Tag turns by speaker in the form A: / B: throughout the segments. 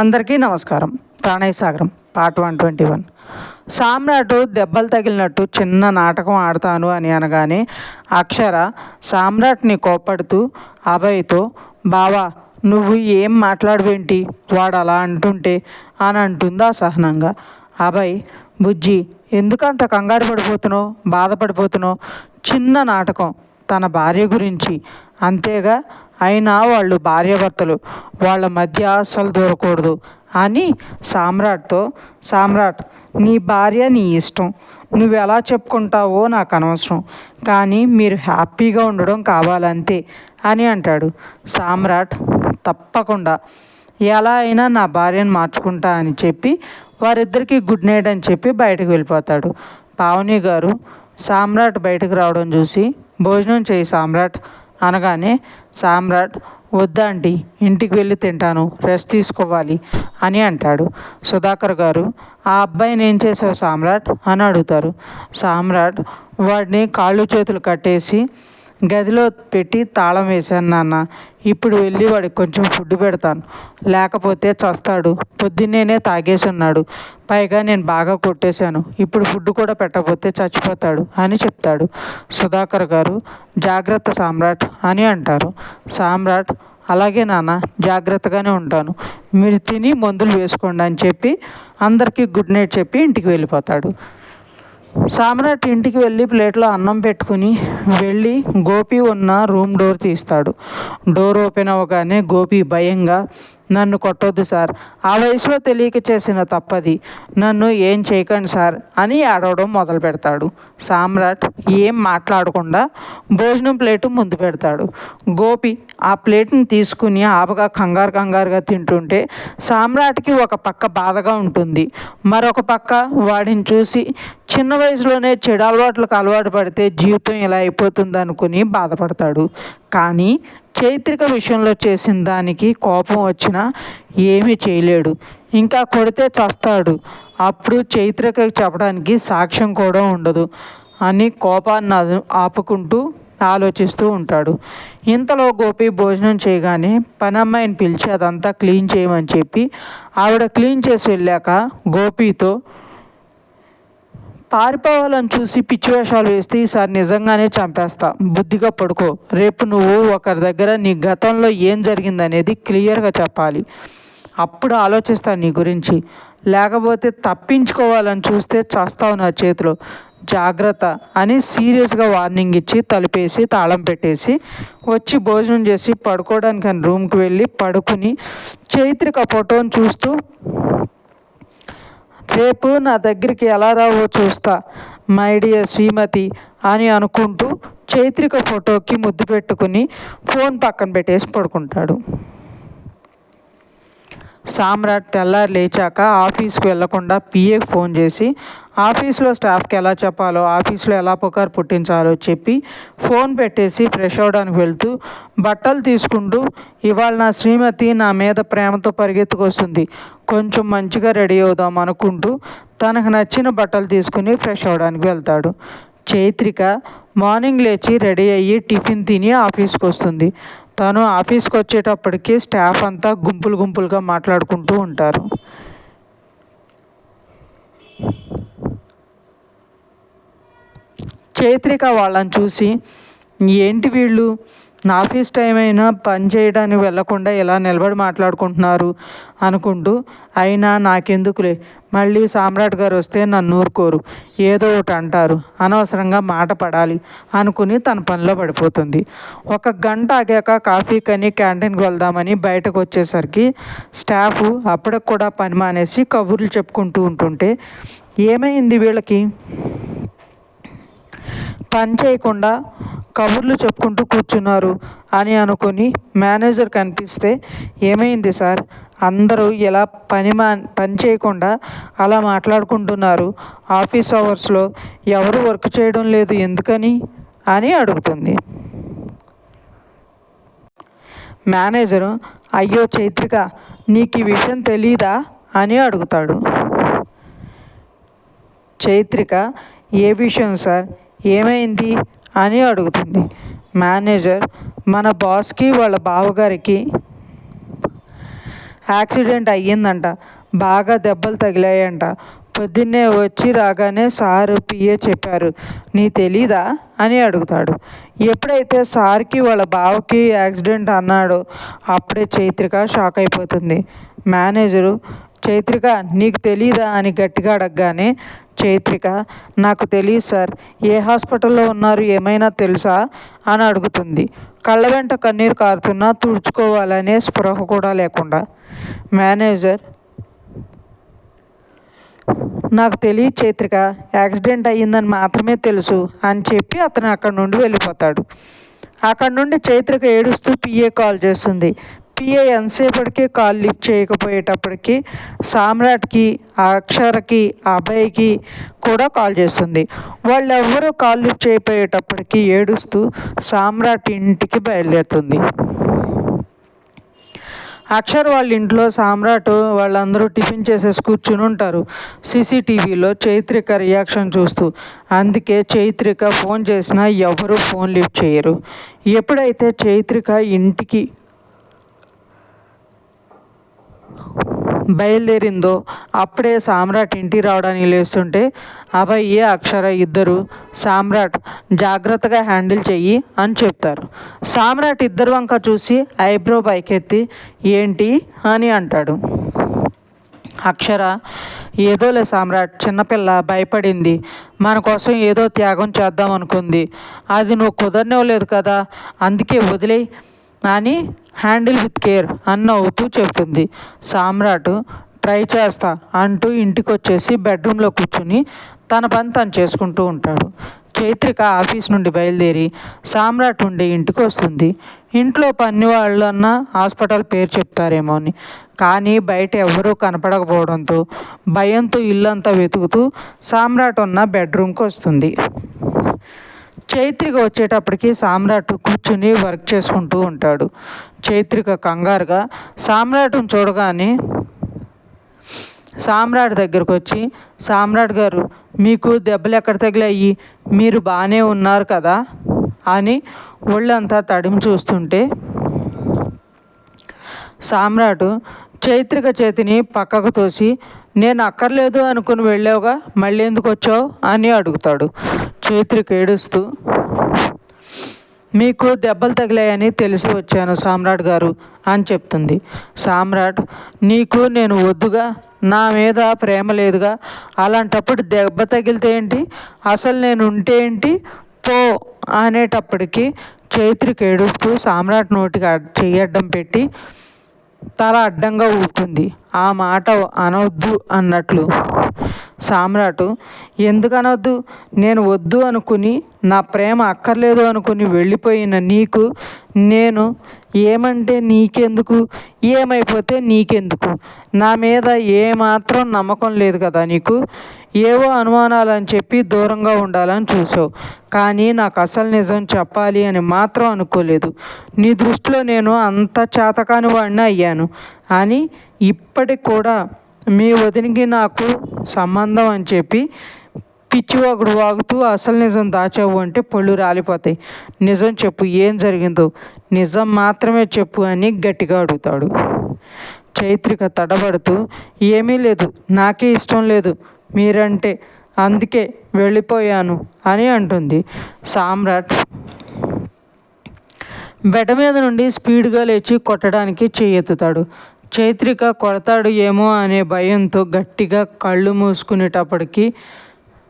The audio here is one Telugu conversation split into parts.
A: అందరికీ నమస్కారం. Pranaya Sagaram part one twenty one. Samrat దెబ్బలు తగిలినట్టు చిన్న నాటకం ఆడతాను అని అనగానే అక్షర సామ్రాట్ని కోప్పడుతూ అభయ్తో బావా నువ్వు ఏం మాట్లాడవేంటి? వాడు అలా అంటుంటే అని అంటుందా సహనంగా. అభయ్ బుజ్జి ఎందుకంత కంగారు పడిపోతున్నావు? బాధపడిపోతున్నావు? చిన్న నాటకం తన భార్య గురించి. అంతేగా? అయినా వాళ్ళు భార్యాభర్తలు వాళ్ళ మధ్య అస్సలు దూరకూడదు అని సామ్రాట్తో సామ్రాట్ నీ భార్య నీ ఇష్టం. నువ్వు ఎలా చెప్పుకుంటావో నాకు అనవసరం. కానీ మీరు హ్యాపీగా ఉండడం కావాలంతే అని అంటాడు. సామ్రాట్ తప్పకుండా. ఎలా అయినా నా భార్యను మార్చుకుంటా అని చెప్పి వారిద్దరికి గుడ్ నైట్ అని చెప్పి బయటకు వెళ్ళిపోతాడు. పావని గారు సామ్రాట్ బయటకు రావడం చూసి భోజనం చేయి సామ్రాట్. అనగానే సామ్రాట్ వద్దండి ఇంటికి వెళ్ళి తింటాను రెస్ట్ తీసుకోవాలి అని అంటాడు. సుధాకర్ గారు ఆ అబ్బాయిని ఏం చేసావు సామ్రాట్? అని అడుగుతారు. సామ్రాట్ వాడిని కాళ్ళు చేతులు కట్టేసి గదిలో పెట్టి తాళం వేశాను నాన్న. ఇప్పుడు వెళ్ళి వాడికి కొంచెం ఫుడ్ పెడతాను. లేకపోతే చస్తాడు. పొద్దున్నేనే తాగేసి ఉన్నాడు పైగా నేను బాగా కొట్టేశాను. ఇప్పుడు ఫుడ్ కూడా పెట్టకపోతే చచ్చిపోతాడు అని చెప్తాడు. సుధాకర్ గారు జాగ్రత్త సామ్రాట్ అని అంటారు. సామ్రాట్ అలాగే నాన్న జాగ్రత్తగానే ఉంటాను. మీరు తిని మందులు వేసుకోండి అని చెప్పి అందరికీ గుడ్ నైట్ చెప్పి ఇంటికి వెళ్ళిపోతాడు. సామ్రాట్ ఇంటికి వెళ్ళి ప్లేట్లో అన్నం పెట్టుకుని వెళ్ళి గోపి ఉన్న రూమ్ డోర్ తీస్తాడు. డోర్ ఓపెన్ అవ్వగానే గోపి భయంగా నన్ను కొట్టొద్దు సార్. ఆ వయసులో తెలియక చేసిన తప్పది. నన్ను ఏం చేయకండి సార్ అని అడవడం మొదలు పెడతాడు. సామ్రాట్ ఏం మాట్లాడకుండా భోజనం ప్లేటు ముందు పెడతాడు. గోపి ఆ ప్లేట్ని తీసుకుని ఆపగా కంగారు కంగారుగా తింటుంటే సామ్రాట్కి ఒక పక్క బాధగా ఉంటుంది. మరొక పక్క వాడిని చూసి చిన్న వయసులోనే చెడు అలవాట్లకు అలవాటు పడితే జీవితం ఇలా అయిపోతుంది అనుకుని బాధపడతాడు. కానీ చైత్రిక విషయంలో చేసిన దానికి కోపం వచ్చినా ఏమీ చేయలేడు. ఇంకా కొడితే చస్తాడు. అప్పుడు చైత్రిక చెప్పడానికి సాక్ష్యం కూడా ఉండదు. అని కోపాన్ని ఆపుకుంటూ ఆలోచిస్తూ ఉంటాడు. ఇంతలో గోపి భోజనం చేయగానే పనమ్మాయిని పిలిచి అదంతా క్లీన్ చేయమని చెప్పి ఆవిడ క్లీన్ చేసి వెళ్ళాక గోపితో పారిపోవాలని చూసి పిచ్చి వేషాలు వేస్తే ఈసారి నిజంగానే చంపేస్తా. బుద్ధిగా పడుకో. రేపు నువ్వు ఒకరి దగ్గర నీ గతంలో ఏం జరిగిందనేది క్లియర్గా చెప్పాలి. అప్పుడు ఆలోచిస్తా నీ గురించి. లేకపోతే తప్పించుకోవాలని చూస్తే చస్తావు నా చేతిలో. జాగ్రత్త అని సీరియస్గా వార్నింగ్ ఇచ్చి తలిపేసి తాళం పెట్టేసి వచ్చి భోజనం చేసి పడుకోవడానికి అని రూమ్కి వెళ్ళి పడుకుని చైత్రిక ఫోటోని చూస్తూ రేపు నా దగ్గరికి ఎలా రావో చూస్తా. మై డియర్ శ్రీమతి అని అనుకుంటూ చైత్రిక ఫోటోకి ముద్దు పెట్టుకుని ఫోన్ పక్కన పెట్టేసి పడుకుంటాడు. సామ్రాట్ తెల్లారి లేచాక ఆఫీస్కి వెళ్ళకుండా పిఏకి ఫోన్ చేసి ఆఫీస్లో స్టాఫ్కి ఎలా చెప్పాలో ఆఫీస్లో ఎలా పుకారు పుట్టించాలో చెప్పి ఫోన్ పెట్టేసి ఫ్రెష్ అవడానికి వెళ్తూ బట్టలు తీసుకుంటూ ఇవాళ నా శ్రీమతి నా మీద ప్రేమతో పరిగెత్తుకొస్తుంది. కొంచెం మంచిగా రెడీ అవుదాం అనుకుంటూ తనకు నచ్చిన బట్టలు తీసుకుని ఫ్రెష్ అవడానికి వెళ్తాడు. చైత్రిక మార్నింగ్ లేచి రెడీ అయ్యి టిఫిన్ తిని ఆఫీస్కి వస్తుంది. తను ఆఫీస్కి వచ్చేటప్పటికి స్టాఫ్ అంతా గుంపులు గుంపులుగా మాట్లాడుకుంటూ ఉంటారు. చైత్రిక వాళ్ళని చూసి ఏంటి వీళ్ళు? నా ఆఫీస్ టైం అయినా పని చేయడానికి వెళ్ళకుండా ఇలా నిలబడి మాట్లాడుకుంటున్నారు అనుకుంటూ అయినా నాకెందుకులే? మళ్ళీ సామ్రాట్ గారు వస్తే నన్ను ఊరుకోరు. ఏదో ఒకటి అంటారు. అనవసరంగా మాట పడాలి అనుకుని తన పనిలో పడిపోతుంది. ఒక గంట ఆగాక కాఫీ కని క్యాంటీన్కి వెళ్దామని బయటకు వచ్చేసరికి స్టాఫ్ అప్పటికి కూడా పని మానేసి కబుర్లు చెప్పుకుంటూ ఉంటుంటే ఏమైంది వీళ్ళకి? పని చేయకుండా కబుర్లు చెప్పుకుంటూ కూర్చున్నారు అని అనుకుని మేనేజర్ కనిపిస్తే ఏమైంది సార్? అందరూ ఇలా పని మా పని చేయకుండా అలా మాట్లాడుకుంటున్నారు? ఆఫీస్ అవర్స్లో ఎవరు వర్క్ చేయడం లేదు ఎందుకని? అని అడుగుతుంది. మేనేజరు అయ్యో చైత్రిక నీకు ఈ విషయం తెలీదా? అని అడుగుతాడు. చైత్రిక ఏ విషయం సార్? ఏమైంది అని అడుగుతుంది. మేనేజర్ మన బాస్కి వాళ్ళ బావగారికి యాక్సిడెంట్ అయ్యిందంట. బాగా దెబ్బలు తగిలాయంట. పొద్దున్నే వచ్చి రాగానే సారు పిఏ చెప్పారు నీ తెలీదా? అని అడుగుతాడు. ఎప్పుడైతే సార్కి వాళ్ళ బావకి యాక్సిడెంట్ అన్నాడో అప్పుడే చైత్రిక షాక్ అయిపోతుంది. మేనేజరు చైత్రిక నీకు తెలీదా? అని గట్టిగా అడగగానే చైత్రిక నాకు తెలియదు సార్. ఏ హాస్పిటల్లో ఉన్నారు ఏమైనా తెలుసా? అని అడుగుతుంది. కళ్ళ వెంట కన్నీరు కారుతున్నా తుడుచుకోవాలనే స్పృహ కూడా లేకుండా. మేనేజర్ నాకు తెలియదు చైత్రిక. యాక్సిడెంట్ అయ్యిందని మాత్రమే తెలుసు అని చెప్పి అతను అక్కడి నుండి వెళ్ళిపోతాడు. అక్కడి నుండి చైత్రిక ఏడుస్తూ పిఏ కాల్ చేస్తుంది. పిఏ ఎంతసేపటికి కాల్ లిఫ్ట్ చేయకపోయేటప్పటికి సామ్రాట్కి అక్షరకి అభయ్కి కూడా కాల్ చేస్తుంది. వాళ్ళు ఎవ్వరూ కాల్ లిఫ్ట్ చేయపోయేటప్పటికి ఏడుస్తూ సామ్రాట్ ఇంటికి బయలుదేరుతుంది. అక్షర్ వాళ్ళ ఇంట్లో సామ్రాట్ వాళ్ళందరూ టిఫిన్ చేసేసి కూర్చుని ఉంటారు. సీసీటీవీలో చైత్రిక రియాక్షన్ చూస్తూ అందుకే చైత్రిక ఫోన్ చేసినా ఎవరు ఫోన్ లిఫ్ట్ చేయరు. ఎప్పుడైతే చైత్రిక ఇంటికి బయలుదేరిందో అప్పుడే సామ్రాట్ ఇంటికి రావడానికి లేస్తుంటే అభయ్య అక్షర? ఇద్దరు. సామ్రాట్ జాగ్రత్తగా హ్యాండిల్ చెయ్యి అని చెప్తారు. సామ్రాట్ ఇద్దరు వంక చూసి ఐబ్రో పైకెత్తి ఏంటి? అని అంటాడు. అక్షర ఏదోలే సామ్రాట్ చిన్నపిల్ల భయపడింది. మన కోసం ఏదో త్యాగం చేద్దాం అనుకుంది. అది నువ్వు కుదరనివ్వలేదు కదా. అందుకే వదిలేయి. అని హ్యాండిల్ విత్ కేర్ అని నవ్వుతూ చెబుతుంది. సామ్రాట్ ట్రై చేస్తా అంటూ ఇంటికి వచ్చేసి బెడ్రూమ్లో కూర్చుని తన పని తను చేసుకుంటూ ఉంటాడు. చైత్రిక ఆఫీస్ నుండి బయలుదేరి సామ్రాట్ ఉండే ఇంటికి వస్తుంది. ఇంట్లో పని వాళ్ళన్నా హాస్పిటల్ పేరు చెప్తారేమో అని. కానీ బయట ఎవరూ కనపడకపోవడంతో భయంతో ఇల్లంతా వెతుకుతూ సామ్రాట్ ఉన్న బెడ్రూమ్కి వస్తుంది. చైత్రిక వచ్చేటప్పటికి సామ్రాట్ కూర్చుని వర్క్ చేసుకుంటూ ఉంటాడు. చైత్రిక కంగారుగా సామ్రాట్ను చూడగానే సామ్రాట్ దగ్గరకు వచ్చి సామ్రాట్ గారు మీకు దెబ్బలు ఎక్కడ తగిలాయి? మీరు బాగానే ఉన్నారు కదా? అని ఒళ్ళంతా తడిమి చూస్తుంటే సామ్రాట్ చైత్రిక చేతిని పక్కకు తోసి నేను అక్కర్లేదు అనుకుని వెళ్ళావుగా మళ్ళీ ఎందుకు వచ్చావు అని అడుగుతాడు. చైత్రికి ఏడుస్తూ మీకు దెబ్బలు తగిలాయని తెలిసి వచ్చాను సామ్రాట్ గారు అని చెప్తుంది. సామ్రాట్ నీకు నేను వద్దుగా నా మీద ప్రేమ లేదుగా అలాంటప్పుడు దెబ్బ తగిలితే ఏంటి? అసలు నేను ఉంటే ఏంటి? పో అనేటప్పటికి చైత్రికి ఏడుస్తూ సామ్రాట్ నోటికి చెయ్యడ్డం పెట్టి తల అడ్డంగా ఊపుతుంది. ఆ మాట అనవద్దు అన్నట్లు సామ్రాటు ఎందుకనొద్దు? నేను వద్దు అనుకుని నా ప్రేమ అక్కర్లేదు అనుకుని వెళ్ళిపోయిన నీకు నేను ఏమంటే నీకెందుకు? ఏమైపోతే నీకెందుకు? నా మీద ఏమాత్రం నమ్మకం లేదు కదా నీకు? ఏవో అనుమానాలు అని చెప్పి దూరంగా ఉండాలని చూసావు కానీ నాకు అసలు నిజం చెప్పాలి అని మాత్రం అనుకోలేదు. నీ దృష్టిలో నేను అంత చేతకాని వాడిని అయ్యాను. అని ఇప్పటికి కూడా మీ వదినికి నాకు సంబంధం అని చెప్పి పిచ్చివాగుడు వాగుతూ అసలు నిజం దాచావు అంటే పళ్ళు రాలిపోతాయి. నిజం చెప్పు ఏం జరిగిందో? నిజం మాత్రమే చెప్పు అని గట్టిగా అడుగుతాడు. చైత్రిక తడబడుతూ ఏమీ లేదు నాకే ఇష్టం లేదు మీరంటే అందుకే వెళ్ళిపోయాను అని అంటుంది. సామ్రాట్ బెడ మీద నుండి స్పీడ్గా లేచి కొట్టడానికి చేయెత్తుతాడు చైత్రిక కొడతాడు ఏమో అనే భయంతో గట్టిగా కళ్ళు మూసుకునేటప్పటికి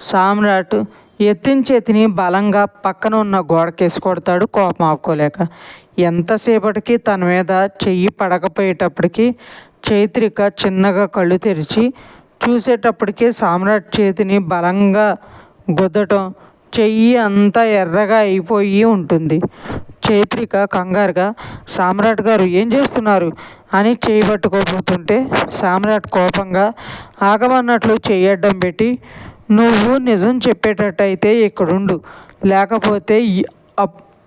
A: సామ్రాట్ ఎత్తిన చేతిని బలంగా పక్కన ఉన్న గోడకేసి కొడతాడు కోపం ఆపుకోలేక. ఎంతసేపటికి తన మీద చెయ్యి పడకపోయేటప్పటికి చైత్రిక చిన్నగా కళ్ళు తెరిచి చూసేటప్పటికి సామ్రాట్ చేతిని బలంగా గుద్దటం చెయ్యి అంతా ఎర్రగా అయిపోయి ఉంటుంది. చైత్రిక కంగారుగా సామ్రాట్ గారు ఏం చేస్తున్నారు? అని చేయి పట్టుకోబోతుంటే సామ్రాట్ కోపంగా ఆగమన్నట్లు చేయడం పెట్టి నువ్వు నిజం చెప్పేటట్టయితే ఇక్కడుండు. లేకపోతే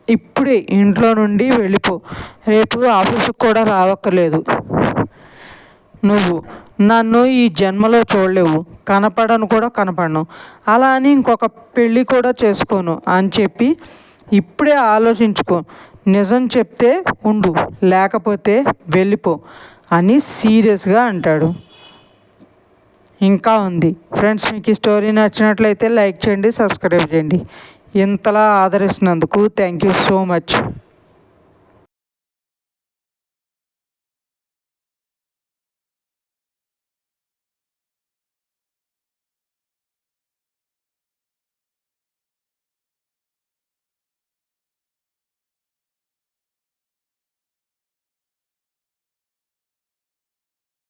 A: ఇప్పుడే ఇంట్లో నుండి వెళ్ళిపో. రేపు ఆఫీసుకు కూడా రావక్కర్లేదు. నువ్వు నన్ను ఈ జన్మలో చూడలేవు. కనపడను కూడా కనపడను. అలా అని ఇంకొక పెళ్ళి కూడా చేసుకోను అని చెప్పి ఇప్పుడే ఆలోచించుకో. నిజం చెప్తే ఉండు లేకపోతే వెళ్ళిపో అని సీరియస్గా అంటాడు. ఇంకా ఉంది. ఫ్రెండ్స్ మీకు ఈ స్టోరీ నచ్చినట్లయితే లైక్ చేయండి సబ్స్క్రైబ్ చేయండి. ఇంతలా ఆదరిస్తున్నందుకు థ్యాంక్ యూ సో మచ్.